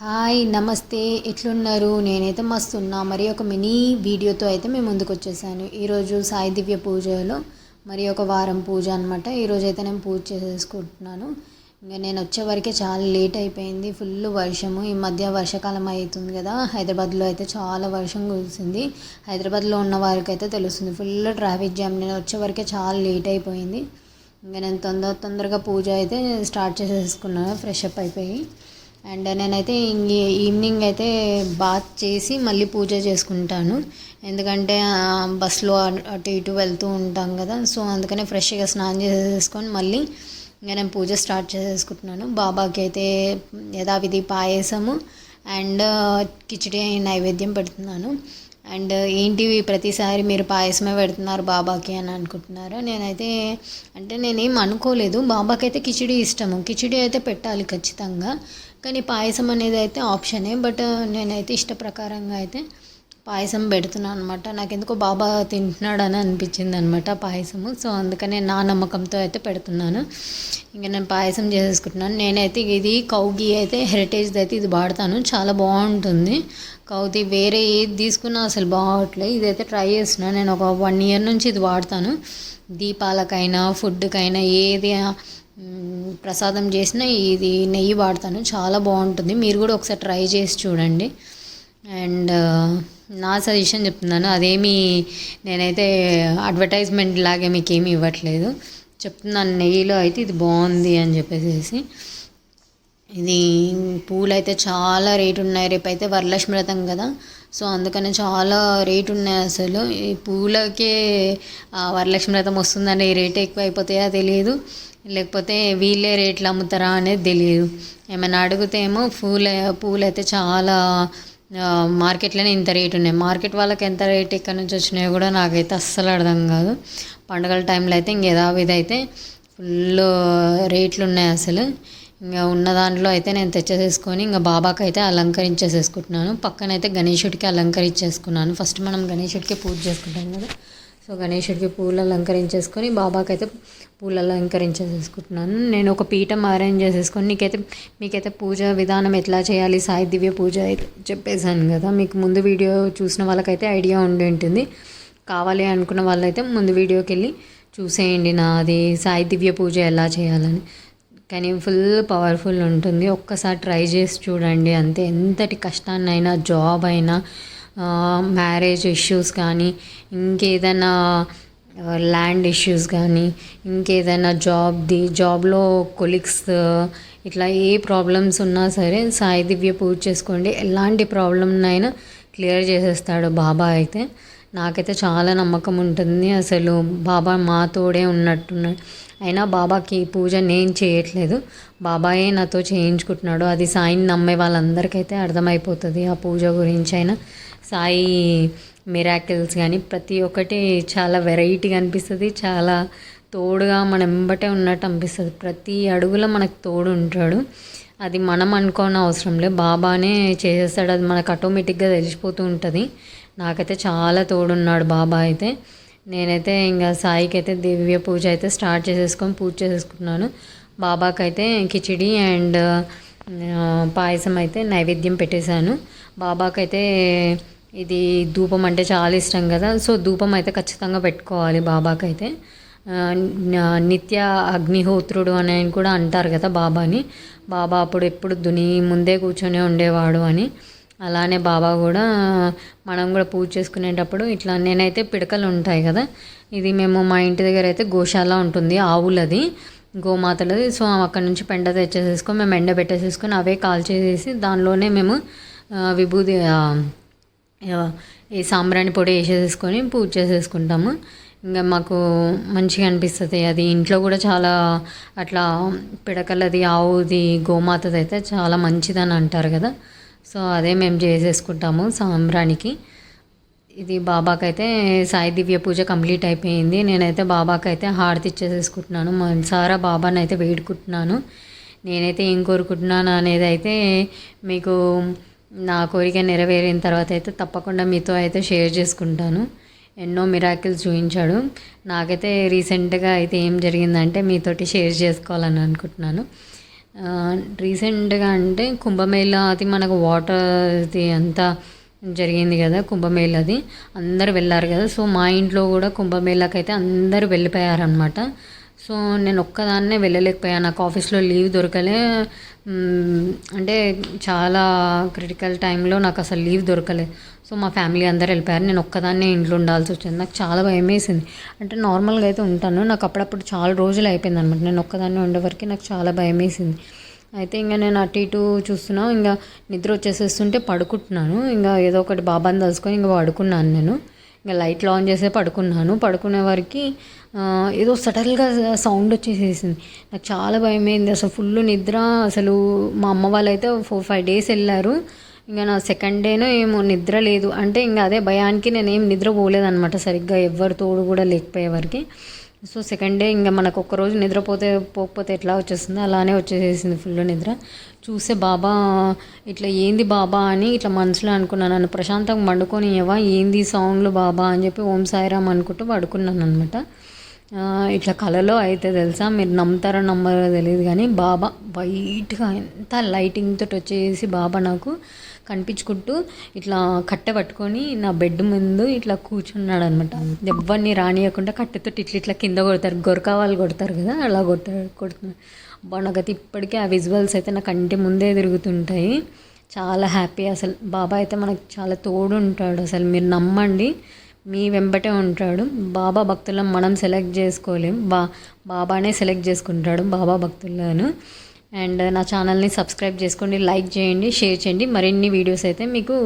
Hi నమస్తే. ఎట్లున్నారు? నేనైతే మస్తు ఉన్నా మరి ఒక మినీ వీడియోతో అయితే మేము ముందుకు వచ్చేసాను ఈరోజు సాయి దివ్య పూజలో మరి ఒక వారం పూజ అనమాట ఈరోజు అయితే నేను పూజ చేసేసుకుంటున్నాను ఇంకా నేను వచ్చే వరకే చాలా లేట్ అయిపోయింది. ఫుల్ వర్షము. ఈ మధ్య వర్షాకాలం అవుతుంది కదా. హైదరాబాద్లో అయితే చాలా వర్షం కురిసింది. హైదరాబాద్లో ఉన్న వారికి అయితే తెలుస్తుంది. Full traffic jam. నేను వచ్చే వరకే చాలా లేట్ అయిపోయింది. ఇంకా నేను తొందర తొందరగా పూజ అయితే స్టార్ట్ చేసేసుకున్నాను. ఫ్రెష్ అప్ అయిపోయి. అండ్ నేనైతే ఈవినింగ్ అయితే బాత్ చేసి మళ్ళీ పూజ చేసుకుంటాను. ఎందుకంటే బస్సులో అటు ఇటు వెళ్తూ ఉంటాం కదా సో అందుకనే ఫ్రెష్గా స్నానం చేసేసుకొని మళ్ళీ ఇంకా నేను పూజ స్టార్ట్ చేసేసుకుంటున్నాను. బాబాకి అయితే యథావిధి పాయసము అండ్ కిచిడి నైవేద్యం పెడుతున్నాను. అండ్ ఏంటి ప్రతిసారి మీరు పాయసమే పెడుతున్నారు బాబాకి అని అనుకుంటున్నారు? నేనైతే అంటే నేనేం అనుకోలేదు. బాబాకి అయితే కిచిడి ఇష్టము. కిచిడి అయితే పెట్టాలి ఖచ్చితంగా. కానీ పాయసం అనేది అయితే ఆప్షనే బట్ నేనైతే ఇష్టప్రకారంగా అయితే పాయసం పెడుతున్నాను అనమాట నాకు ఎందుకో బాబా తింటున్నాడని అనిపించింది అనమాట పాయసము. సో అందుకనే నా నమ్మకంతో అయితే పెడుతున్నాను. ఇంకా నేను పాయసం చేసేసుకుంటున్నాను నేనైతే ఇది కౌగి అయితే హెరిటేజ్ది అయితే ఇది వాడతాను. చాలా బాగుంటుంది. కౌది వేరే ఏది తీసుకున్నా అసలు బాగోట్లేదు ఇదైతే ట్రై చేస్తున్నాను నేను ఒక వన్ ఇయర్ నుంచి ఇది వాడతాను. దీపాలకైనా ఫుడ్కైనా ఏది ప్రసాదం చేసిన ఇది నెయ్యి వాడతాను. చాలా బాగుంటుంది. మీరు కూడా ఒకసారి ట్రై చేసి చూడండి. అండ్ నా సజెషన్ చెప్తున్నాను. అదేమి నేనైతే అడ్వర్టైజ్మెంట్ లాగే మీకు ఏమి ఇవ్వట్లేదు. చెప్తున్నాను నెయ్యిలో అయితే ఇది బాగుంది అని చెప్పేసి ఇది పూలు అయితే చాలా రేటు ఉన్నాయి. రేపు అయితే వరలక్ష్మి వ్రతం కదా. సో అందుకని చాలా రేటు ఉన్నాయి అసలు. ఈ పూలకే వరలక్ష్మి వ్రతం వస్తుందని రేట్ ఎక్కువ అయిపోతాయో తెలియదు. లేకపోతే వీళ్ళే రేట్లు అమ్ముతారా అనేది తెలియదు. ఏమైనా అడిగితే ఏమో పూల పూలైతే చాలా మార్కెట్లోనే ఇంత రేటు ఉన్నాయి. మార్కెట్ వాళ్ళకి ఎంత రేట్ ఎక్కడి నుంచి వచ్చినాయో కూడా నాకైతే అస్సలు అర్థం కాదు. పండుగల టైంలో అయితే ఇంక యథావిధి అయితే ఫుల్ రేట్లు ఉన్నాయి అసలు. ఇంకా ఉన్న దాంట్లో అయితే నేను తెచ్చేసేసుకొని ఇంకా బాబాకి అయితే అలంకరించేసేసుకుంటున్నాను. పక్కనైతే గణేషుడికి అలంకరించేసుకున్నాను. ఫస్ట్ మనం గణేషుడికి పూజ చేసుకుంటాం కదా. సో గణేషుడికి పూలు అలంకరించేసుకొని బాబాకి అయితే పూలు అలంకరించేసేసుకుంటున్నాను. నేను ఒక పీఠం అరేంజ్ చేసేసుకొని నీకైతే మీకైతే పూజ విధానం ఎట్లా చేయాలి సాయి దివ్య పూజ అయితే చెప్పేశాను కదా. మీకు ముందు వీడియో చూసిన వాళ్ళకైతే ఐడియా ఉండి ఉంటుంది. కావాలి అనుకున్న వాళ్ళైతే ముందు వీడియోకి వెళ్ళి చూసేయండి నాది సాయి దివ్య పూజ ఎలా చేయాలని. కానీ ఫుల్ పవర్ఫుల్ ఉంటుంది. ఒక్కసారి ట్రై చేసి చూడండి. అంతే ఎంతటి కష్టాన్నైనా జాబ్ అయినా మ్యారేజ్ ఇష్యూస్ కానీ ఇంకేదైనా ల్యాండ్ ఇష్యూస్ కానీ ఇంకేదైనా జాబ్ది జాబ్లో కొలీగ్స్ ఇట్లా ఏ ప్రాబ్లమ్స్ ఉన్నా సరే సాయి దివ్య పూజ చేసుకోండి. ఎలాంటి ప్రాబ్లమ్నైనా క్లియర్ చేసేస్తాడు బాబా అయితే. నాకైతే చాలా నమ్మకం ఉంటుంది అసలు బాబా మా తోడే ఉన్నట్టున్నాడు అయినా బాబాకి పూజ నేను చేయట్లేదు. బాబాయే నాతో చేయించుకుంటున్నాడు. అది సాయిని నమ్మే వాళ్ళందరికైతే అర్థమైపోతుంది ఆ పూజ గురించి అయినా సాయి మిరాకిల్స్ కానీ ప్రతి ఒక్కటి చాలా వెరైటీగా అనిపిస్తుంది. చాలా తోడుగా మన వెంబటే ఉన్నట్టు అనిపిస్తుంది. ప్రతి అడుగులో మనకు తోడు ఉంటాడు. అది మనం అనుకోని అవసరం లేదు బాబానే చేసేస్తాడు. అది మనకు ఆటోమేటిక్గా తెలిసిపోతూ ఉంటుంది. నాకైతే చాలా తోడున్నాడు బాబా అయితే. నేనైతే ఇంకా సాయికి అయితే దివ్య పూజ అయితే స్టార్ట్ చేసేసుకొని పూజ చేసేసుకున్నాను బాబాకైతే కిచిడి అండ్ పాయసం అయితే నైవేద్యం పెట్టేశాను. బాబాకైతే ఇది ధూపం అంటే చాలా ఇష్టం కదా. సో ధూపం అయితే ఖచ్చితంగా పెట్టుకోవాలి బాబాకైతే. నిత్య అగ్నిహోత్రుడు అని కూడా అంటారు కదా బాబాని. బాబా అప్పుడు ఎప్పుడు దుని ముందే కూర్చొని ఉండేవాడు అని. అలానే బాబా కూడా మనం కూడా పూజ చేసుకునేటప్పుడు ఇట్లా నేనైతే పిడకలు ఉంటాయి కదా ఇది మేము మా ఇంటి దగ్గర అయితే గోశాల ఉంటుంది ఆవులది గోమాతలది. సో అక్కడ నుంచి పెండ తెచ్చేసేసుకొని మేము ఎండ పెట్టేసేసుకొని అవే కాల్చేసేసి దానిలోనే మేము విభూది ఈ సాంబ్రాణి పొడి వేసేసుకొని పూజ చేసేసుకుంటాము. ఇంకా మాకు మంచిగా అనిపిస్తుంది. అది ఇంట్లో కూడా చాలా అట్లా పిడకలది ఆవుది గోమాతది అయితే చాలా మంచిదని అంటారు కదా. సో అదే మేము చేసేసుకుంటాము సాంబ్రానికి. ఇది బాబాకైతే సాయి దివ్య పూజ కంప్లీట్ అయిపోయింది. నేనైతే బాబాకైతే హారతి ఇచ్చేసేసుకుంటున్నాను. మనసారా బాబాని అయితే వేడుకుంటున్నాను. నేనైతే ఏం కోరుకుంటున్నాను అనేది అయితే మీకు నా కోరిక నెరవేరిన తర్వాత అయితే తప్పకుండా మీతో అయితే షేర్ చేసుకుంటాను. ఎన్నో మిరాకిల్స్ చూపించాడు. నాకైతే రీసెంట్గా అయితే ఏం జరిగిందంటే మీతోటి షేర్ చేసుకోవాలని అనుకుంటున్నాను. రీసెంట్గా అంటే కుంభమేళ అది మనకు వాటర్ది అంతా జరిగింది కదా కుంభమేళది. అందరు వెళ్ళారు కదా. సో మా ఇంట్లో కూడా కుంభమేళకైతే అందరూ వెళ్ళిపోయారనమాట సో నేను ఒక్కదాన్నే వెళ్ళలేకపోయాను. నాకు ఆఫీస్లో లీవ్ దొరకలే. అంటే చాలా క్రిటికల్ టైంలో నాకు అసలు లీవ్ దొరకలేదు సో మా ఫ్యామిలీ అందరు వెళ్ళిపోయారు. నేను ఒక్కదాన్నే ఇంట్లో ఉండాల్సి వచ్చింది. నాకు చాలా భయం వేసింది. అంటే నార్మల్గా అయితే ఉంటాను. నాకు అప్పుడప్పుడు చాలా రోజులు అయిపోయింది అనమాట నేను ఒక్కదాన్నే ఉండేవరకు నాకు చాలా భయం వేసింది. అయితే ఇంకా నేను అటు ఇటు చూస్తున్నా. ఇంకా నిద్ర వచ్చేసేస్తుంటే పడుకుంటున్నాను. ఇంకా ఏదో ఒకటి బాబాని తలుసుకొని ఇంకా పడుకున్నాను నేను. ఇంకా లైట్లు ఆన్ చేసే పడుకున్నాను. పడుకునే వరకు ఏదో సడన్గా సౌండ్ వచ్చేసేసింది. నాకు చాలా భయం అయింది అసలు ఫుల్ నిద్ర. అసలు మా అమ్మ వాళ్ళైతే ఫోర్ ఫైవ్ డేస్ వెళ్ళారు. ఇంకా నా సెకండ్ డేనో ఏమో నిద్ర లేదు. అంటే ఇంకా అదే భయానికి నేనేం నిద్ర పోలేదన్నమాట సరిగ్గా. ఎవరి తోడు కూడా లేకపోయేవారికి సో సెకండ్ డే ఇంకా మనకు ఒక్కరోజు నిద్రపోతే పోకపోతే ఎట్లా వచ్చేస్తుంది అలానే వచ్చేసేసింది ఫుల్ నిద్ర. చూస్తే బాబా ఇట్లా ఏంది బాబా అని ఇట్లా మనసులో అనుకున్నాను. నన్ను ప్రశాంతంగా పండుకొని ఏవా ఏంది సౌండ్లు బాబా? అని చెప్పి ఓం సాయిరామ్ అనుకుంటూ పడుకున్నాను అనమాట ఇట్లా కళలో అయితే తెలుసా? మీరు నమ్ముతారో నమ్మరో తెలియదు కానీ బాబా వైట్గా ఎంత లైటింగ్ తోటి వచ్చేసి బాబా నాకు కనిపించుకుంటూ ఇట్లా కట్టె పట్టుకొని నా బెడ్ ముందు ఇట్లా కూర్చున్నాడు అనమాట ఎవరిని రానియకుండా కట్టెతోటి ఇట్లా ఇట్లా కింద కొడతారు. గొరక వాళ్ళు కొడతారు కదా అలా కొడతారు కొడుతున్నారు. అబ్బా నాకైతే ఇప్పటికే ఆ విజువల్స్ అయితే నా కంటి ముందే తిరుగుతుంటాయి. చాలా హ్యాపీ అసలు. బాబా అయితే మనకు చాలా తోడు ఉంటాడు అసలు. మీరు నమ్మండి. మీ వెంబటే ఉంటాడు. బాబా భక్తులను మనం సెలెక్ట్ చేసుకోలేం. బా బాబానే సెలెక్ట్ చేసుకుంటాడు బాబా భక్తులను. అండ్ నా ఛానల్ని సబ్స్క్రైబ్ చేసుకోండి లైక్ చేయండి షేర్ చేయండి. మరిన్ని వీడియోస్ అయితే మీకు